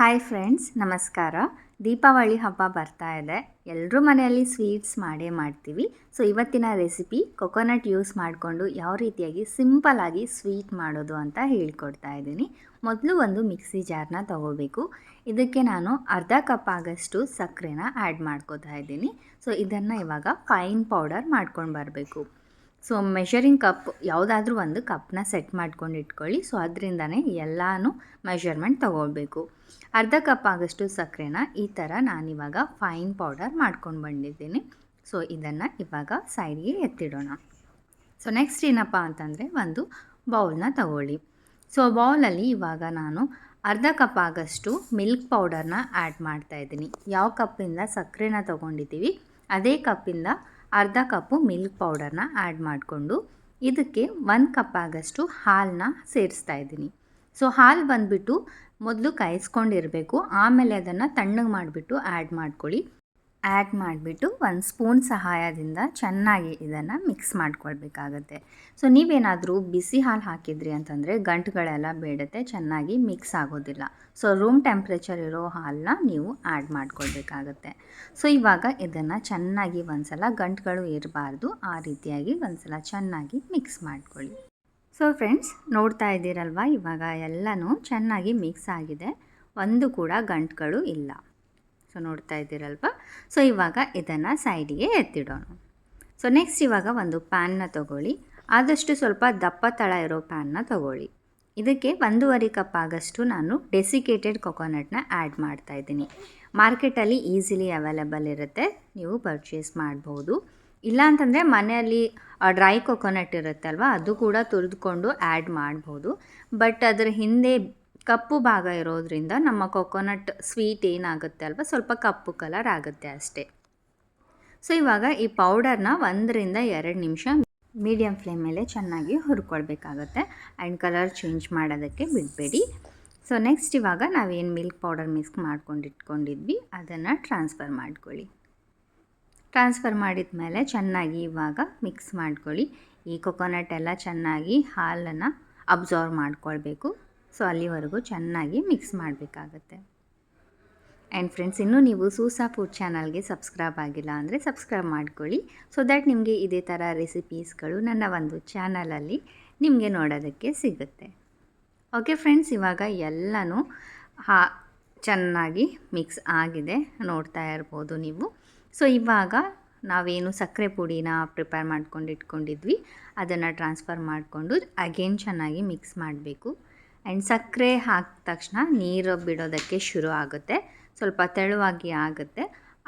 Hi friends ನಮಸ್ಕಾರ. ದೀಪಾವಳಿ ಹಬ್ಬ ಬರ್ತಾ ಇದೆ. ಎಲ್ಲರೂ ಮನೆಯಲ್ಲಿ ಸ್ವೀಟ್ಸ್ ಮಾಡೇ ಮಾಡ್ತೀವಿ. ಸೊ ಇವತ್ತಿನ ರೆಸಿಪಿ ಕೊಕೊನಟ್ ಯೂಸ್ ಮಾಡಿಕೊಂಡು ಯಾವ ರೀತಿಯಾಗಿ ಸಿಂಪಲ್ಲಾಗಿ ಸ್ವೀಟ್ ಮಾಡೋದು ಅಂತ ಹೇಳಿಕೊಡ್ತಾ ಇದ್ದೀನಿ. ಮೊದಲು ಒಂದು ಮಿಕ್ಸಿ ಜಾರ್ನ ತಗೋಬೇಕು. ಇದಕ್ಕೆ ನಾನು ಅರ್ಧ ಕಪ್ ಆಗಷ್ಟು ಸಕ್ಕರೆನ ಆ್ಯಡ್ ಮಾಡ್ಕೋತಾ ಇದ್ದೀನಿ. ಸೊ ಇದನ್ನು ಇವಾಗ ಫೈನ್ ಪೌಡರ್ ಮಾಡ್ಕೊಂಡು ಬರಬೇಕು. ಸೊ ಮೆಷರಿಂಗ್ ಕಪ್ ಯಾವುದಾದ್ರೂ ಒಂದು ಕಪ್ನ ಸೆಟ್ ಮಾಡ್ಕೊಂಡು ಇಟ್ಕೊಳ್ಳಿ. ಸೊ ಅದರಿಂದನೇ ಎಲ್ಲನೂ ಮೆಷರ್ಮೆಂಟ್ ತೊಗೊಳ್ಬೇಕು. ಅರ್ಧ ಕಪ್ ಆಗಷ್ಟು ಸಕ್ಕರೆನ ಈ ಥರ ನಾನಿವಾಗ ಫೈನ್ ಪೌಡರ್ ಮಾಡ್ಕೊಂಡು ಬಂದಿದ್ದೀನಿ. ಸೊ ಇದನ್ನು ಇವಾಗ ಸೈಡ್ಗೆ ಎತ್ತಿಡೋಣ. ಸೊ ನೆಕ್ಸ್ಟ್ ಏನಪ್ಪ ಅಂತಂದರೆ ಒಂದು ಬೌಲ್ನ ತಗೊಳ್ಳಿ. ಸೊ ಬೌಲಲ್ಲಿ ಇವಾಗ ನಾನು ಅರ್ಧ ಕಪ್ ಆಗಷ್ಟು ಮಿಲ್ಕ್ ಪೌಡರ್ನ ಆ್ಯಡ್ ಮಾಡ್ತಾಯಿದ್ದೀನಿ ಯಾವ ಕಪ್ಪಿಂದ ಸಕ್ಕರೆನ ತೊಗೊಂಡಿದ್ದೀವಿ, ಅದೇ ಕಪ್ಪಿಂದ ಅರ್ಧ ಕಪ್ಪು ಮಿಲ್ಕ್ ಪೌಡರ್ನ ಆ್ಯಡ್ ಮಾಡಿಕೊಂಡು ಇದಕ್ಕೆ ಒಂದು ಕಪ್ ಆಗಷ್ಟು ಹಾಲನ್ನ ಸೇರಿಸ್ತಾ ಇದ್ದೀನಿ. ಸೊ, ಹಾಲು ಬಂದುಬಿಟ್ಟು ಮೊದಲು ಕಾಯಿಸ್ಕೊಂಡಿರಬೇಕು, ಆಮೇಲೆ ಅದನ್ನು ತಣ್ಣಗೆ ಮಾಡಿಬಿಟ್ಟು ಆ್ಯಡ್ ಮಾಡ್ಕೊಳ್ಳಿ. ಆ್ಯಡ್ ಮಾಡಿಬಿಟ್ಟು ಒಂದು ಸ್ಪೂನ್ ಸಹಾಯದಿಂದ ಚೆನ್ನಾಗಿ ಇದನ್ನು ಮಿಕ್ಸ್ ಮಾಡ್ಕೊಳ್ಬೇಕಾಗತ್ತೆ. ಸೊ, ನೀವೇನಾದರೂ ಬಿಸಿ ಹಾಲು ಹಾಕಿದ್ರಿ ಅಂತಂದರೆ ಗಂಟುಗಳೆಲ್ಲ ಬೇಡತ್ತೆ ಚೆನ್ನಾಗಿ ಮಿಕ್ಸ್ ಆಗೋದಿಲ್ಲ. ಸೊ, ರೂಮ್ ಟೆಂಪ್ರೇಚರ್ ಇರೋ ಹಾಲನ್ನ ನೀವು ಆ್ಯಡ್ ಮಾಡ್ಕೊಳ್ಬೇಕಾಗತ್ತೆ. ಸೊ, ಇವಾಗ ಇದನ್ನು ಚೆನ್ನಾಗಿ ಒಂದ್ಸಲ ಗಂಟುಗಳು ಇರಬಾರ್ದು. ಆ ರೀತಿಯಾಗಿ ಒಂದ್ಸಲ ಚೆನ್ನಾಗಿ ಮಿಕ್ಸ್ ಮಾಡ್ಕೊಳ್ಳಿ. ಸೊ, ಫ್ರೆಂಡ್ಸ್, ನೋಡ್ತಾ ಇದ್ದೀರಲ್ವ? ಇವಾಗ ಎಲ್ಲನೂ ಚೆನ್ನಾಗಿ ಮಿಕ್ಸ್ ಆಗಿದೆ. ಒಂದು ಕೂಡ ಗಂಟುಗಳು ಇಲ್ಲ. ಸೊ ನೋಡ್ತಾ ಇದ್ದೀರಲ್ವ? ಸೊ ಇವಾಗ ಇದನ್ನು ಸೈಡಿಗೆ ಎತ್ತಿಡೋಣ. ಸೊ ನೆಕ್ಸ್ಟ್ ಇವಾಗ ಒಂದು ಪ್ಯಾನ್ನ ತೊಗೊಳ್ಳಿ. ಆದಷ್ಟು ಸ್ವಲ್ಪ ದಪ್ಪ ತಳ ಇರೋ ಪ್ಯಾನ್ನ ತೊಗೊಳ್ಳಿ. ಇದಕ್ಕೆ ಒಂದೂವರೆ ಕಪ್ ಆಗಷ್ಟು ನಾನು ಡೆಸಿಕೇಟೆಡ್ ಕೊಕೊನಟ್ನ ಆ್ಯಡ್ ಮಾಡ್ತಾ ಇದ್ದೀನಿ. ಮಾರ್ಕೆಟಲ್ಲಿ ಈಸಿಲಿ ಅವೈಲೇಬಲ್ ಇರುತ್ತೆ. ನೀವು ಪರ್ಚೇಸ್ ಮಾಡ್ಬೋದು. ಇಲ್ಲ ಅಂತಂದರೆ ಮನೆಯಲ್ಲಿ ಡ್ರೈ ಕೊಕೊನಟ್ ಇರುತ್ತಲ್ವ, ಅದು ಕೂಡ ತುರಿದುಕೊಂಡು ಆ್ಯಡ್ ಮಾಡ್ಬೋದು. ಬಟ್ ಅದರ ಹಿಂದೆ ಕಪ್ಪು ಭಾಗ ಇರೋದ್ರಿಂದ ನಮ್ಮ ಕೊಕೊನಟ್ ಸ್ವೀಟ್ ಏನಾಗುತ್ತೆ ಅಲ್ವ? ಸ್ವಲ್ಪ ಕಪ್ಪು ಕಲರ್ ಆಗುತ್ತೆ ಅಷ್ಟೇ. ಸೊ ಇವಾಗ ಈ ಪೌಡರ್ನ ಒಂದರಿಂದ ಎರಡು ನಿಮಿಷ ಮೀಡಿಯಮ್ ಫ್ಲೇಮ್ ಮೇಲೆ ಚೆನ್ನಾಗಿ ಹುರ್ಕೊಳ್ಬೇಕಾಗತ್ತೆ. ಆ್ಯಂಡ್ ಕಲರ್ ಚೇಂಜ್ ಮಾಡೋದಕ್ಕೆ ಬಿಡಬೇಡಿ. ಸೊ ನೆಕ್ಸ್ಟ್ ಇವಾಗ ನಾವೇನು ಮಿಲ್ಕ್ ಪೌಡರ್ ಮಿಕ್ಸ್ ಮಾಡ್ಕೊಂಡು ಇಟ್ಕೊಂಡಿದ್ವಿ, ಅದನ್ನು ಟ್ರಾನ್ಸ್ಫರ್ ಮಾಡ್ಕೊಳ್ಳಿ. ಟ್ರಾನ್ಸ್ಫರ್ ಮಾಡಿದ ಮೇಲೆ ಚೆನ್ನಾಗಿ ಇವಾಗ ಮಿಕ್ಸ್ ಮಾಡ್ಕೊಳ್ಳಿ. ಈ ಕೊಕೊನಟ್ ಎಲ್ಲ ಚೆನ್ನಾಗಿ ಹಾಲನ್ನು ಅಬ್ಸಾರ್ವ್ ಮಾಡ್ಕೊಳ್ಬೇಕು. ಸೊ, ಅಲ್ಲಿವರೆಗೂ ಚೆನ್ನಾಗಿ ಮಿಕ್ಸ್ ಮಾಡಬೇಕಾಗತ್ತೆ. ಆ್ಯಂಡ್ ಫ್ರೆಂಡ್ಸ್ ಇನ್ನೂ ನೀವು ಸೂಸಾ ಫುಡ್ ಚಾನಲ್ಗೆ ಸಬ್ಸ್ಕ್ರೈಬ್ ಆಗಿಲ್ಲ ಅಂದರೆ ಸಬ್ಸ್ಕ್ರೈಬ್ ಮಾಡ್ಕೊಳ್ಳಿ. ಸೊ ದ್ಯಾಟ್ ನಿಮಗೆ ಇದೇ ಥರ ರೆಸಿಪೀಸ್ಗಳು ನನ್ನ ಒಂದು ಚಾನಲಲ್ಲಿ ನಿಮಗೆ ನೋಡೋದಕ್ಕೆ ಸಿಗುತ್ತೆ. ಓಕೆ ಫ್ರೆಂಡ್ಸ್ ಇವಾಗ ಎಲ್ಲನೂ ಹಾ, ಚೆನ್ನಾಗಿ ಮಿಕ್ಸ್ ಆಗಿದೆ. ನೋಡ್ತಾ ಇರ್ಬೋದು ನೀವು. ಸೊ ಇವಾಗ ನಾವೇನು ಸಕ್ಕರೆ ಪುಡಿನ ಪ್ರಿಪೇರ್ ಮಾಡ್ಕೊಂಡು ಇಟ್ಕೊಂಡಿದ್ವಿ, ಅದನ್ನು ಟ್ರಾನ್ಸ್ಫರ್ ಮಾಡಿಕೊಂಡು ಅಗೇನ್ ಚೆನ್ನಾಗಿ ಮಿಕ್ಸ್ ಮಾಡಬೇಕು. ಆ್ಯಂಡ್ ಸಕ್ಕರೆ ಹಾಕಿದ ತಕ್ಷಣ ನೀರು ಬಿಡೋದಕ್ಕೆ ಶುರು ಆಗುತ್ತೆ. ಸ್ವಲ್ಪ ತೆಳುವಾಗಿ ಆಗುತ್ತೆ.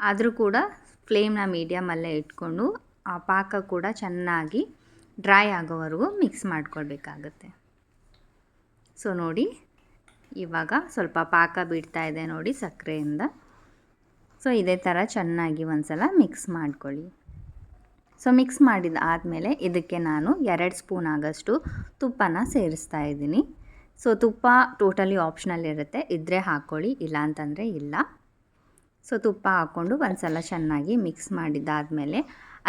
ಆದರೂ ಕೂಡ ಫ್ಲೇಮ್ನ ಮೀಡಿಯಮಲ್ಲೇ ಇಟ್ಕೊಂಡು ಆ ಪಾಕ ಕೂಡ ಚೆನ್ನಾಗಿ ಡ್ರೈ ಆಗೋವರೆಗೂ ಮಿಕ್ಸ್ ಮಾಡ್ಕೊಳ್ಬೇಕಾಗತ್ತೆ. ಸೊ ನೋಡಿ, ಇವಾಗ ಸ್ವಲ್ಪ ಪಾಕ ಬಿಡ್ತಾ ಇದೆ ನೋಡಿ ಸಕ್ಕರೆಯಿಂದ. ಸೊ ಇದೇ ಥರ ಚೆನ್ನಾಗಿ ಒಂದು ಸಲ ಮಿಕ್ಸ್ ಮಾಡ್ಕೊಳ್ಳಿ. ಸೊ ಮಿಕ್ಸ್ ಮಾಡಿದ ಆದಮೇಲೆ ಇದಕ್ಕೆ ನಾನು ಎರಡು ಸ್ಪೂನ್ ಆಗೋಷ್ಟು ತುಪ್ಪನ ಸೇರಿಸ್ತಾ ಇದ್ದೀನಿ. ಸೊ ತುಪ್ಪ ಟೋಟಲಿ ಆಪ್ಷನಲ್ ಇರುತ್ತೆ. ಇದ್ದರೆ ಹಾಕ್ಕೊಳ್ಳಿ ಇಲ್ಲ ಅಂತಂದರೆ ಇಲ್ಲ. ಸೊ ತುಪ್ಪ ಹಾಕ್ಕೊಂಡು ಒಂದು ಸಲ ಚೆನ್ನಾಗಿ ಮಿಕ್ಸ್ ಮಾಡಿದ್ದಾದಮೇಲೆ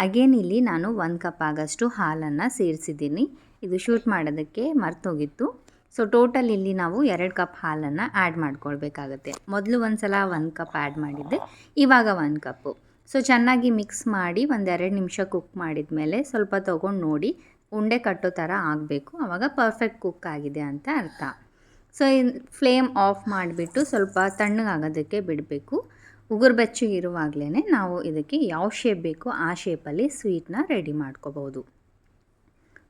ಅಗೇನ್ ಇಲ್ಲಿ ನಾನು ಒಂದು ಕಪ್ ಆಗಷ್ಟು ಹಾಲನ್ನು ಸೇರಿಸಿದ್ದೀನಿ. ಇದು ಶೂಟ್ ಮಾಡೋದಕ್ಕೆ ಮರ್ತೋಗಿತ್ತು. ಸೊ ಟೋಟಲ್ ಇಲ್ಲಿ ನಾವು ಎರಡು ಕಪ್ ಹಾಲನ್ನು ಆ್ಯಡ್ ಮಾಡ್ಕೊಳ್ಬೇಕಾಗತ್ತೆ. ಮೊದಲು ಒಂದು ಸಲ ಒಂದು ಕಪ್ ಆ್ಯಡ್ ಮಾಡಿದ್ದೆ, ಇವಾಗ ಒಂದು ಕಪ್ಪು. ಸೊ ಚೆನ್ನಾಗಿ ಮಿಕ್ಸ್ ಮಾಡಿ ಒಂದೆರಡು ನಿಮಿಷ ಕುಕ್ ಮಾಡಿದ ಮೇಲೆ ಸ್ವಲ್ಪ ತೊಗೊಂಡು ನೋಡಿ ಉಂಡೆ ಕಟ್ಟೋ ಥರ ಆಗಬೇಕು. ಆವಾಗ ಪರ್ಫೆಕ್ಟ್ ಕುಕ್ ಆಗಿದೆ ಅಂತ ಅರ್ಥ. ಸೊ ಫ್ಲೇಮ್ ಆಫ್ ಮಾಡಿಬಿಟ್ಟು ಸ್ವಲ್ಪ ತಣ್ಣಗಾಗೋದಕ್ಕೆ ಬಿಡಬೇಕು. ಉಗುರು ಬೆಚ್ಚಗಿರುವಾಗಲೇ ನಾವು ಇದಕ್ಕೆ ಯಾವ ಶೇಪ್ ಬೇಕೋ ಆ ಶೇಪಲ್ಲಿ ಸ್ವೀಟ್ನ ರೆಡಿ ಮಾಡ್ಕೋಬೋದು.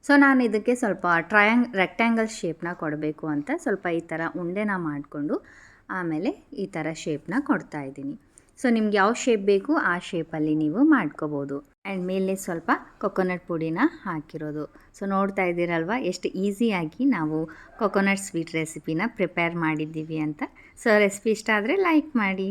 ಸೊ ನಾನು ಇದಕ್ಕೆ ಸ್ವಲ್ಪ ಟ್ರಯಾಂಗ್ ರೆಕ್ಟ್ಯಾಂಗಲ್ ಶೇಪ್ನ ಕೊಡಬೇಕು ಅಂತ ಸ್ವಲ್ಪ ಈ ಥರ ಉಂಡೆನ ಮಾಡಿಕೊಂಡು ಆಮೇಲೆ ಈ ಥರ ಶೇಪ್ನ ಕೊಡ್ತಾ ಇದ್ದೀನಿ. ಸೊ ನಿಮ್ಗೆ ಯಾವ ಶೇಪ್ ಬೇಕು ಆ ಶೇಪಲ್ಲಿ ನೀವು ಮಾಡ್ಕೋಬೋದು. ಆ್ಯಂಡ್ ಮೇಲೆ ಸ್ವಲ್ಪ ಕೊಕೊನಟ್ ಪುಡಿನ ಹಾಕಿರೋದು. ಸೊ ನೋಡ್ತಾ ಇದ್ದೀರಲ್ವ? ಎಷ್ಟು ಈಸಿಯಾಗಿ ನಾವು ಕೊಕೊನಟ್ ಸ್ವೀಟ್ ರೆಸಿಪಿನ ಪ್ರಿಪೇರ್ ಮಾಡಿದ್ದೀವಿ ಅಂತ. ಸೊ ರೆಸಿಪಿ ಇಷ್ಟ ಆದರೆ ಲೈಕ್ ಮಾಡಿ.